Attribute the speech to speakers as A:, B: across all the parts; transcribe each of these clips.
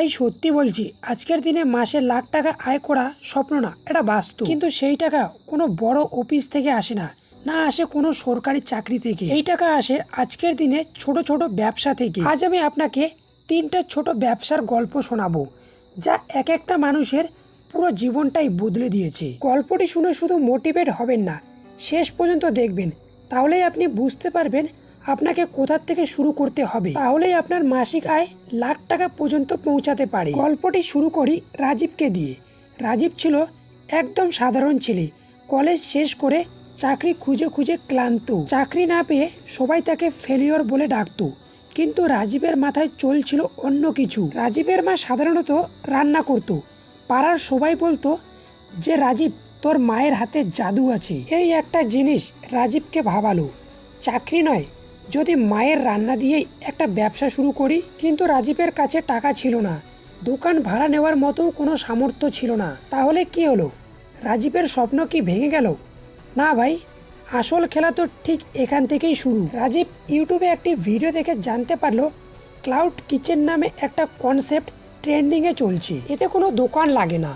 A: ভাই সত্যি বলছি, আজকের দিনে মাসে লাখ টাকা আয় করা স্বপ্ন না, এটা বাস্তব। কিন্তু সেই টাকা কোনো বড় অফিস থেকে আসে না না আসে কোনো সরকারি চাকরি থেকে। এই টাকা আসে আজকের দিনে ছোট ছোট ব্যবসা থেকে। আজ আমি আপনাকে তিনটা ছোট ব্যবসার গল্প শোনাবো, যা এক একটা মানুষের পুরো জীবনটাই বদলে দিয়েছে। গল্পটি শুনে শুধু মোটিভেট হবেন না, শেষ পর্যন্ত দেখবেন, তাহলেই আপনি বুঝতে পারবেন আপনাকে কোথা থেকে শুরু করতে হবে? তাহলেই আপনার মাসিক আয় লাখ টাকা পর্যন্ত পৌঁছাতে পারে। গল্পটি শুরু করি রাজীবকে দিয়ে। রাজীব ছিল একদম সাধারণ ছেলে। কলেজ শেষ করে চাকরি খুঁজে খুঁজে ক্লান্ত। চাকরি না পেয়ে সবাই তাকে ফেলিওর বলে ডাকতো। কিন্তু রাজীবের মাথায় চলছিল অন্য কিছু। রাজীবের মা সাধারণত রান্না করত। পাড়ার সবাই বলতো যে, রাজীব, তোর মায়ের হাতে জাদু আছে। এই একটা জিনিস রাজীবকে ভাবালো। চাকরি নয় যদি মায়ের রান্না দিয়েই একটা ব্যবসা শুরু করি, কিন্তু রাজীবের কাছে টাকা ছিল না, দোকান ভাড়া নেওয়ার মতো কোনো সামর্থ্য ছিল না, তাহলে কি হলো? রাজীবের স্বপ্ন কি ভেঙে গেল? না ভাই, আসল খেলা তো ঠিক এখান থেকেই শুরু। রাজীব ইউটিউবে একটি ভিডিও দেখে জানতে পারল, ক্লাউড কিচেন নামে একটা কনসেপ্ট ট্রেন্ডিংয়ে চলছে। এতে কোনো দোকান লাগে না।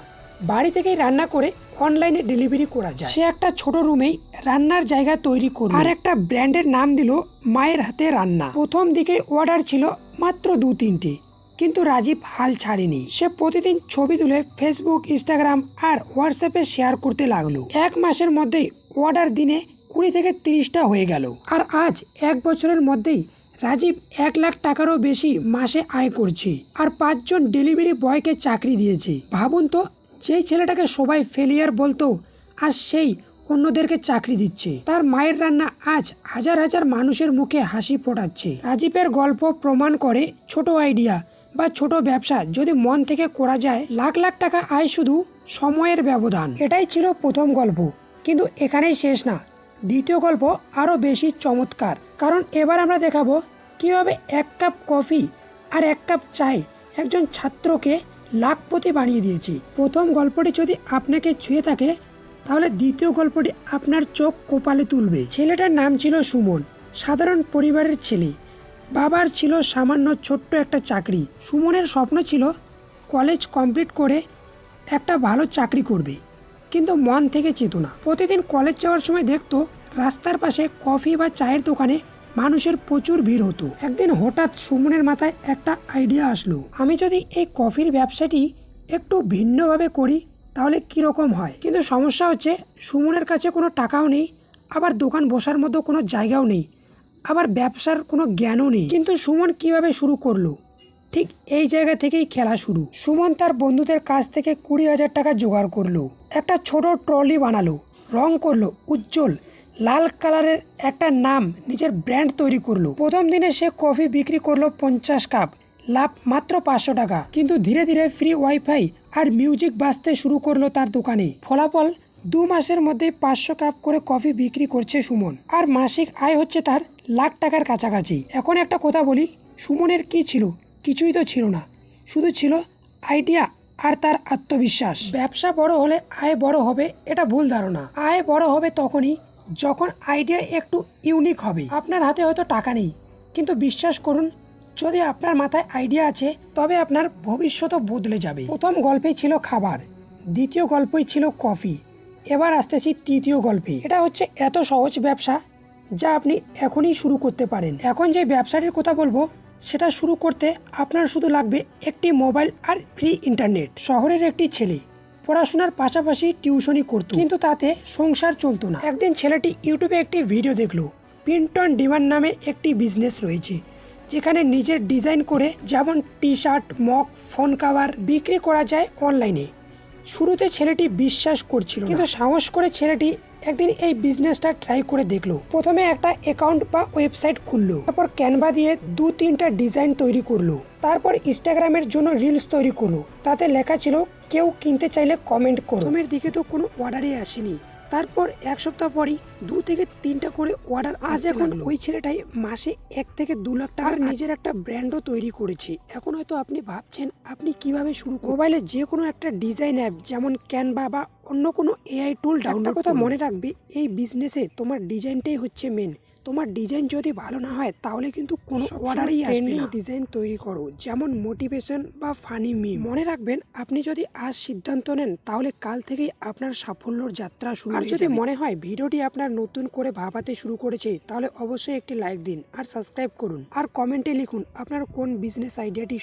A: বাড়ি থেকেই রান্না করে অনলাইনে ডেলিভারি করা যায়। সে একটা ছোট রুমেই রান্নার জায়গা তৈরি করল। আর একটা ব্র্যান্ডের নাম দিল মায়ের হাতে রান্না। প্রথম দিকে অর্ডার ছিল মাত্র দু তিনটে কিন্তু রাজীব হাল ছাড়েনি। সে প্রতিদিন ছবি তুলে ফেসবুক ইনস্টাগ্রাম আর হোয়াটসঅ্যাপে শেয়ার করতে লাগল। এক মাসের মধ্যেই অর্ডার দিনে কুড়ি থেকে তিরিশটা হয়ে গেল। আর আজ এক বছরের মধ্যেই রাজীব এক লাখ টাকারও বেশি মাসে আয় করছে। আর পাঁচজন ডেলিভারি বয়কে চাকরি দিয়েছে। ভাবুন তো যেই ছেলেটাকে সবাই ফেলিয়ার বলতো, আজ সেই অন্যদেরকে চাকরি দিচ্ছে। তার মায়ের রান্না আজ হাজার হাজার মানুষের মুখে হাসি ফোটাচ্ছে। রাজীবের গল্প প্রমাণ করে ছোট আইডিয়া বা ছোট ব্যবসা যদি মন থেকে করা যায়, লাখ লাখ টাকা আয় শুধু সময়ের ব্যবধান। এটাই ছিল প্রথম গল্প। কিন্তু এখানেই শেষ না। দ্বিতীয় গল্প আরও বেশি চমৎকার। কারণ এবার আমরা দেখাবো কীভাবে এক কাপ কফি আর এক কাপ চায় একজন ছাত্রকে লাখপতি বানিয়ে দিয়েছে। প্রথম গল্পটি যদি আপনাকে ছুঁয়ে থাকে, তাহলে দ্বিতীয় গল্পটি আপনার চোখ কোপালে তুলবে। ছেলেটার নাম ছিল সুমন, সাধারণ পরিবারের ছেলে। বাবার ছিল সামান্য ছোট্ট একটা চাকরি। সুমনের স্বপ্ন ছিল কলেজ কমপ্লিট করে একটা ভালো চাকরি করবে, কিন্তু মন থেকে চেত না প্রতিদিন কলেজ যাওয়ার সময় দেখতো রাস্তার পাশে কফি বা চায়ের দোকানে মানুষের প্রচুর ভিড় হতো। একদিন হঠাৎ সুমনের মাথায় একটা আইডিয়া আসলো। আমি যদি এই কফির ব্যবসাটি একটু ভিন্নভাবে করি, তাহলে কীরকম হয়? কিন্তু সমস্যা হচ্ছে, সুমনের কাছে কোনো টাকাও নেই, আবার দোকান বসার মতো কোনো জায়গাও নেই, আবার ব্যবসার কোনো জ্ঞানও নেই। কিন্তু সুমন কীভাবে শুরু করল? ঠিক এই জায়গা থেকেই খেলা শুরু। সুমন তার বন্ধুদের কাছ থেকে কুড়ি হাজার টাকা জোগাড় করল। একটা ছোট ট্রলি বানালো, রং করল, উজ্জ্বল লাল কালারের একটা নাম নিজের ব্র্যান্ড তৈরি করল। প্রথম দিনে সে কফি বিক্রি করল পঞ্চাশ কাপ, লাভ মাত্র পাঁচশো টাকা। কিন্তু ধীরে ধীরে ফ্রি ওয়াইফাই আর মিউজিক বাজতে শুরু করল তার দোকানে। ফলাফল, দু মাসের মধ্যে পাঁচশো কাপ করে কফি বিক্রি করছে সুমন। আর মাসিক আয় হচ্ছে তার লাখ টাকার কাছাকাছি। এখন একটা কথা বলি, সুমনের কি ছিল? কিছুই তো ছিল না। শুধু ছিল আইডিয়া আর তার আত্মবিশ্বাস। ব্যবসা বড় হলে আয় বড় হবে, এটা ভুল ধারণা। আয় বড় হবে তখনই যখন আইডিয়া একটু ইউনিক হবে। আপনার হাতে হয়তো টাকা নেই, কিন্তু বিশ্বাস করুন, যদি আপনার মাথায় আইডিয়া আছে, তবে আপনার ভবিষ্যৎও বদলে যাবে। প্রথম গল্পেই ছিল খাবার, দ্বিতীয় গল্পই ছিল কফি এবার আসতেছি তৃতীয় গল্পে। এটা হচ্ছে এত সহজ ব্যবসা যা আপনি এখনই শুরু করতে পারেন। এখন যে ব্যবসাটির কথা বলব, সেটা শুরু করতে আপনার শুধু লাগবে একটি মোবাইল আর ফ্রি ইন্টারনেট শহরের একটি ছেলে পড়াশোনার পাশাপাশি টিউশনই করতো। কিন্তু তাতে সংসার চলতো না। একদিন ছেলেটি ইউটিউবে একটি ভিডিও দেখল। পিন্টন ডিমান্ড নামে একটি বিজনেস রয়েছে। যেখানে নিজের ডিজাইন করে যেমন T shirt mug phone cover বিক্রি করা যায় অনলাইনে শুরুতে ছেলেটি বিশ্বাস করছিল কিন্তু সাহস করে ছেলেটি একদিন এই বিজনেসটা ট্রাই করে দেখল। প্রথমে একটা অ্যাকাউন্ট বা ওয়েবসাইট খুললো। তারপর ক্যানভা দিয়ে দু তিনটা ডিজাইন তৈরি করল। তারপর ইনস্টাগ্রামের জন্য রিলস তৈরি করল। তাতে লেখা ছিল কেউ কিনতে চাইলে কমেন্ট করো প্রথমের দিকে তো কোনো অর্ডারই আসেনি। তারপর এক সপ্তাহ পরই দু থেকে তিনটা করে অর্ডার আজ এখন ওই ছেলেটাই মাসে এক থেকে দু লাখ টাকার নিজের একটা ব্র্যান্ডও তৈরি করেছে। এখন হয়তো আপনি ভাবছেন আপনি কীভাবে শুরু মোবাইলে যে কোনো একটা ডিজাইন অ্যাপ যেমন ক্যানভা বা অন্য কোনো এআই টুল ডাউনলোড কথা মনে রাখবে এই বিজনেসে তোমার ডিজাইনটাই হচ্ছে মেন তোমার ডিজাইন যদি ভালো না হয় তাহলে কিন্তু কোনো অর্ডারই আসবে না। ডিজাইন তৈরি করো যেমন মোটিভেশন বা ফানি মি মনে রাখবেন আপনি যদি আজ সিদ্ধান্ত নেন তাহলে কাল থেকেই আপনার সাফল্যর যাত্রা শুরু আর যদি মনে হয় ভিডিওটি আপনার নতুন করে ভাবাতে শুরু করেছে তাহলে অবশ্যই একটি লাইক দিন আর সাবস্ক্রাইব করুন। আর কমেন্টে লিখুন আপনার কোন বিজনেস আইডিয়াটি